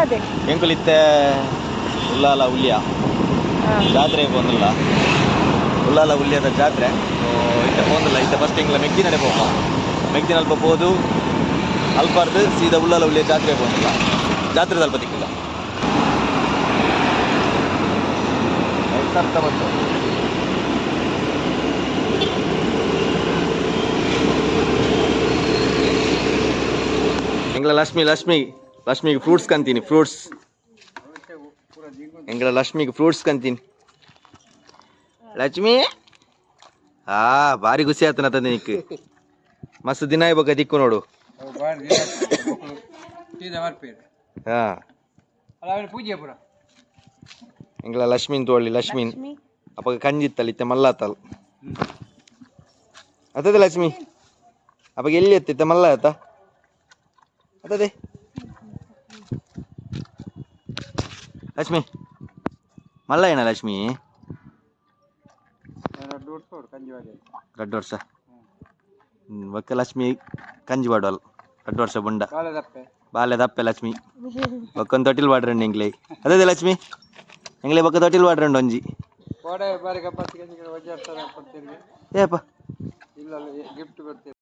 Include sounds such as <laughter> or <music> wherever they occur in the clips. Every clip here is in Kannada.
ಅದೇ ಎಂಕುಲಿತ್ತೆ ಉಲ್ಲಾಲ ಉಲ್ಯ ಜಾತ್ರೆ ಜಾತ್ರೆಗೆ ಬಂದಿಲ್ಲ. ಉಲ್ಲಾಲ ಉಲ್ಯದ ಜಾತ್ರೆ. ಇತ್ತೆ ಬಂದಿಲ್ಲ. ಇತ್ತೆ ಫಸ್ಟ್ ಎಂಗ್ಲ ಮೆಗ್ದಿನಡೆ ಪೋಪ ಮೆಗ್ದಿನ ಅಲ್ಪ ಹೋದು ಅಲ್ಪಾರ್ದು ಸೀದಾ ಉಲ್ಲಾಲ ಉಲ್ಯ ಜಾತ್ರೆ ಬಂದಿಲ್ಲ. ಜಾತ್ರೆ ಸ್ವಲ್ಪ ದಿಕ್ಕಿಲ್ಲ. ಅರ್ಥ ಬಂತು. ಎಂಗ್ಲ ಲಕ್ಷ್ಮಿ ಲಕ್ಷ್ಮಿ. ಲಕ್ಷ್ಮಿಗೆ ಫ್ರೂಟ್ಸ್ ಕಂತೀನಿ ಫ್ರೂಟ್ಸ್ ಹೆಂಗಲ್ಲ ಲಕ್ಷ್ಮಿಗೆ ಫ್ರೂಟ್ಸ್ ಕಂತೀನಿ. ಲಕ್ಷ್ಮಿ? ಹಾ ಭಾರಿ ಖುಷಿ ಆತನ ತಂದೆ ನಿಕ್ ಮಸ್ತ್ ದಿನ ಇವಾಗ ದಿಕ್ಕು ನೋಡು. ಹಾ. ಪೂಜೆ ಪುರ. ಲಕ್ಷ್ಮಿನ್ ತೋಳಿ ಲಕ್ಷ್ಮಿನ್. ಲಕ್ಷ್ಮಿ. ಅಪ್ಪ ಕಂಜಿತ್ತಲ್ಲ ಇತ್ತೆ ಮಲ್ಲಾತಲ್ ಅದೇ ಲಕ್ಷ್ಮಿ? ಅಪ್ಪ ಎಲ್ಲಿ ಎತ್ತಿತ್ತ ಮಲ್ಲ ಆತ ಅತ್ತದೆ ಲಕ್ಷ್ಮಿ ಮಲ್ಲ ಏನ ಲಕ್ಷ್ಮಿ ಗಡ್ಡ ವರ್ಷ ಒಕ್ಕ ಲಕ್ಷ್ಮಿ ಕಂಜಿ ಬಾಡೋಲ್ ಗಡ್ಡ ವರ್ಷ ಬುಂಡ ಬಾಲ್ಯ ದಪ್ಪೆ ಲಕ್ಷ್ಮಿ ಒಕ್ಕೊಂದು ತೊಟ್ಟಿಲ್ ಬಾಡ್ರಂಡು ಎಂಗ್ಲೆ ಅದೇ ಲಕ್ಷ್ಮಿ ಎಂಗ್ಲೆ ಬೊಕ್ಕ ತೊಟ್ಟಿಲ್ ಬಾಡ್ರಂಡು ಒಂಜಿ ಕೋಡೆ ಬಾರಿಗೆ ಪತ್ತಿಗೆ ವಜ್ರ ಕೊಡ್ತೀರಿ ಏಪ ಇಲ್ಲ ಗಿಫ್ಟ್ ಕೊಡ್ತೀರಿ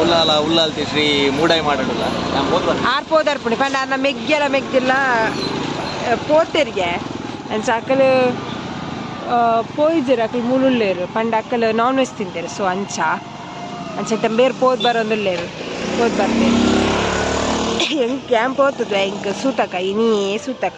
ಉಲ್ಲಾಲ ಉಲ್ಲಾಲ್ತಿ ಶ್ರೀ ಮೂಡಾಯಿ ಮಾಡಲ್ಲ ನಾನು ಹೋದ್ ಬಂದೆ ಆರ್ ಪೋದರ್ಪುಣಿ ಪಂಡ ಅನ್ನ ಮೆಗ್ಗೆಲ ಮೆಗ್ದಿಲ್ಲ ಪೋತೆರಿಗೆ ಅಂಚ ಅಕ್ಕಲು ಪೋಯ್ದಿರು ಅಕ್ಕಲು ಮುಳುಳ್ಳೇರು ಪಂಡ ಅಕ್ಕಲು ನಾನ್ ವೆಜ್ ತಿಂತಾರೆ ಸೊ ಅಂಚ. ಅಂಚ ಬೇರೆ ಪೋದ್ ಬರೋಂದುಲ್ಲೇರು ಪೋದ್ ಬರ್ತೇನೆ ಹೆಂಗ್ ಕ್ಯಾಂಪ್ ಹೋಗ್ತದ ಹೆಂಗ್ ಸೂತಕ ಇನಿ ಸೂತಕ.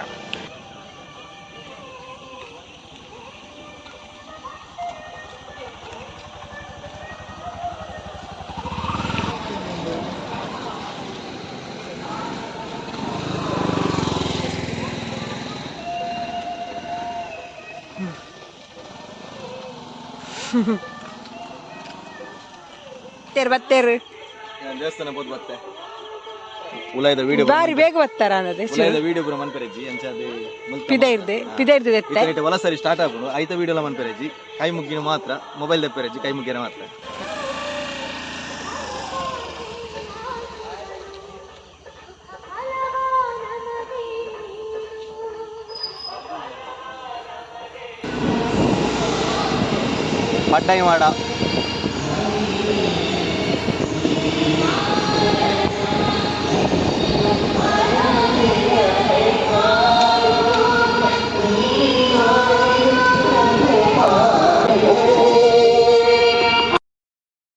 <laughs> ಬತ್ತೇರು ಬತ್ತೇರು ದೇವಸ್ಥಾನ ಹೋದ್ ಬತ್ತೆ ಉಲಾಯ್ದ ವಿಡಿಯೋ ಬಾರಿ ಬೇಗ ಬತ್ತಾರ ಅನ್ನೋದು ಉಲಾಯ್ದ ವಿಡಿಯೋ ಪೂರ ಮನ್ಪೆರೆಜ್ಜಿ ಅಂಚಾದೆ ಪಿದ ಇರ್ದೆ ಪಿದ ಇರ್ದೆ ಎತ್ತೆ ಇತರ ಹೊಲ ಸ್ಟಾರ್ಟ್ ಆಗ್ಬೋದು ಐತ ವಿಡಿಯೋಲ ಮನ್ಪೆರೆಜ್ಜಿ ಕೈ ಮುಗ್ಗಿನ ಮಾತ್ರ ಮೊಬೈಲ್ ದಪ್ಪೆರೆಜ್ಜಿ ಕೈ ಮುಗ್ಗಿನ ಮಾತ್ರ. ಪಟ್ಟಾಯಿ ಮಾಡ.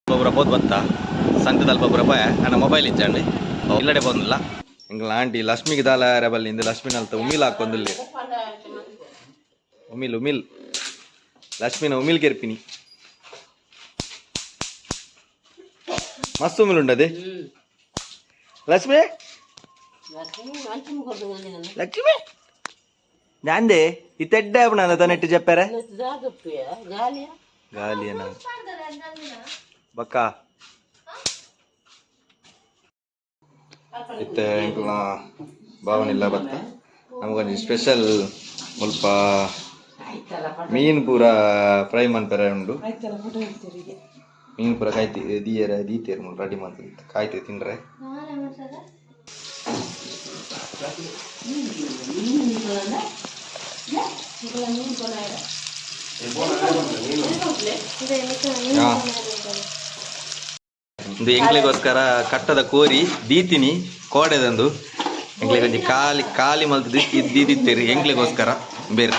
ಬಂತ ಬೋದು ಬತ್ತ ಸಂತೆದಲ್ಲಿ ಒಬ್ಬರ ಭಯ ನನ್ನ ಮೊಬೈಲ್ ಇಚ್ಚಂಡಿ. ಇಲ್ಲಡೆ ಬಂದಿಲ್ಲ ಎಂಗ್ಲ ಆಂಟಿ ಲಕ್ಷ್ಮಿಗೆ ದಾಲ ರೆಬಲ್ಲಿಂದ ಲಕ್ಷ್ಮಿನ ಅಲ್ತ ಉಮಿಲ್ ಹಾಕೊಂದಿಲ್ಲ ಉಮಿಲ್ ಉಮಿಲ್. ಲಕ್ಷ್ಮಿನ ಉಮಿಲ್ ಗೆರ್ಪಿನಿ ಮಸ್ತ್ ಉಮಿಲ್ ఉండదు లక్ష్మి లక్ష్మి నాందే ఈ తెడ్డ ఎప్పుడు నాన్న తనట్టు చెప్పారా గాలి అన్న ಬಕ್ಕ ಇತ್ತ ಎಂಕ್ಲ ಭಾವನಿಲ್ಲ ಬತ್ತ ನಮಗೊಂದು ಸ್ಪೆಷಲ್ ಮುಲ್ಪ ಮೀನ್ ಪೂರ ಫ್ರೈ ಮನ್ಪೆರ ಉಂಡು ಮೀನ್ ಪೂರ ಕಾಯ್ತಿ ದೀಯರ ದೀತೇರು ಮುಲ್ ರೆಡಿ ಮಾಡ್ತೀನಿ. ಕಾಯ್ತಿ ತಿನ್ರೆ ಹಾ. ಒಂದು ಎಂಕ್ಲಿಗೋಸ್ಕರ ಕಟ್ಟದ ಕೋರಿ ದೀತಿನಿ ಕೋಡೆದಂದು. ಎಂಗ್ಲಿಗೆ ಒಂಜಿ ಖಾಲಿ ಖಾಲಿ ಮಲ್ತು ದೀದಿತ್ತೀರಿ ಎಂಗ್ಲಿಗೋಸ್ಕರ ಬೇರೆ.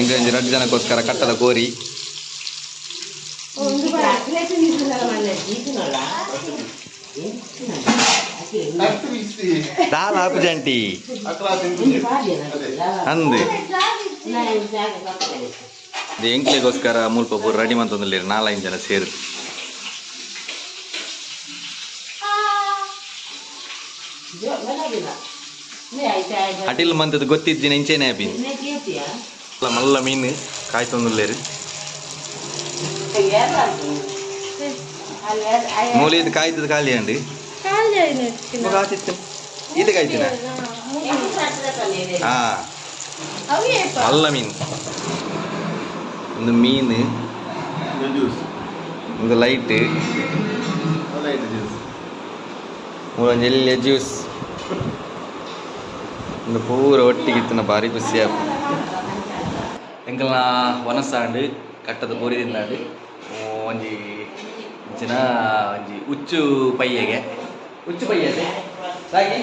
ಎಂಗ ಒಂಜಿ ರಡ್ ಜನಕ್ಕೋಸ್ಕರ ಕಟ್ಟದ ಕೋರಿ. ಹಾಪು ಜಂಟಿ. ಅಂದು. ಇದು ಎಂಕ್ಲಿಗೋಸ್ಕರ ಮುಲ್ಪ ಪೂರ ರೆಡಿ ಮಂತೊಂದಿಲ್ಲ ನಾಲ್ಕೈದು ಜನ ಸೇರಿ. ಅಟಿಲ್ ಮಂತದ್ದು ಗೊತ್ತಿದ್ದೀನಿ ಇಂಚೆನೆ ಹ್ಯಾಪಿ ಮಲ್ಲ ಮೀನು ಕಾಯ್ತೊಂದಿಲ್ಲೇರಿ ಮೂಲಿದು ಕಾಯ್ತದ ಖಾಲಿ ಅಂಡಿ ಇದು ಕಾಯ್ತಿನ ಹಾ ಮಲ್ಲ ಮೀನು ಒಂದು ಮೀನು ಒಂದು ಲೈಟ್ ಒಂದು ಎಲ್ಲಿ ಜ್ಯೂಸ್ ಒಂದು ಪೂರ ಒಟ್ಟಿಗೆ ಇತ್ತಿನ ಭಾರಿ ಖುಷಿ ಆಯ್ತು ಎಂಕಲ್ನ ವನಸಾಂಡು ಕಟ್ಟದ ತಿಂದಾಂಡು ಒಂಜಿ ಉಚ್ಚು ಪಯ್ಯಗೆ ಉಚ್ಚು ಪಯ್ಯದೆ ಸಾಗಿ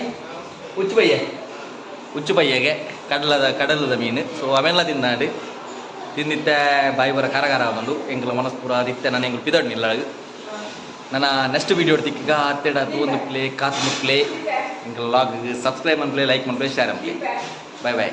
ಉಚ್ಚು ಪಯ್ಯೆ ಉಚ್ಚು ಪಯ್ಯಗೆ ಕಡಲದ ಕಡಲದ ಮೀನು. ಸೊ ಅವೆಲ್ಲ ತಿನ್ನಾಡಿ ತಿಂದಿತ್ತೆ ಬಾಯಿ ಬರ ಖಾರ ಖಾರ ಬಂದು ಎಂಕಲ ಮನಸ್ಪುರ ಅದಿತ್ತೆ ನಾನು ಎಂಗಳು ಪಿದಾಡ್ ನಿಲ್ಲ. ನನ್ನ ನೆಕ್ಸ್ಟ್ ವೀಡಿಯೋ ತಿಕ್ಕಿಗ ಹತ್ತೆಡ ಒಂದು ಪ್ಲೇ ಕಾತು ಪ್ಲೇ ಎಂಕಲ್ ಲಾಗ್ ಸಬ್ಸ್ಕ್ರೈಬ್ ಮಾಡ್ಲೇ ಲೈಕ್ ಮಾಡ್ಲೇ ಶೇರ್ ಮಾಡ್ಪ್ಲೇ ಬಾಯ್ ಬಾಯ್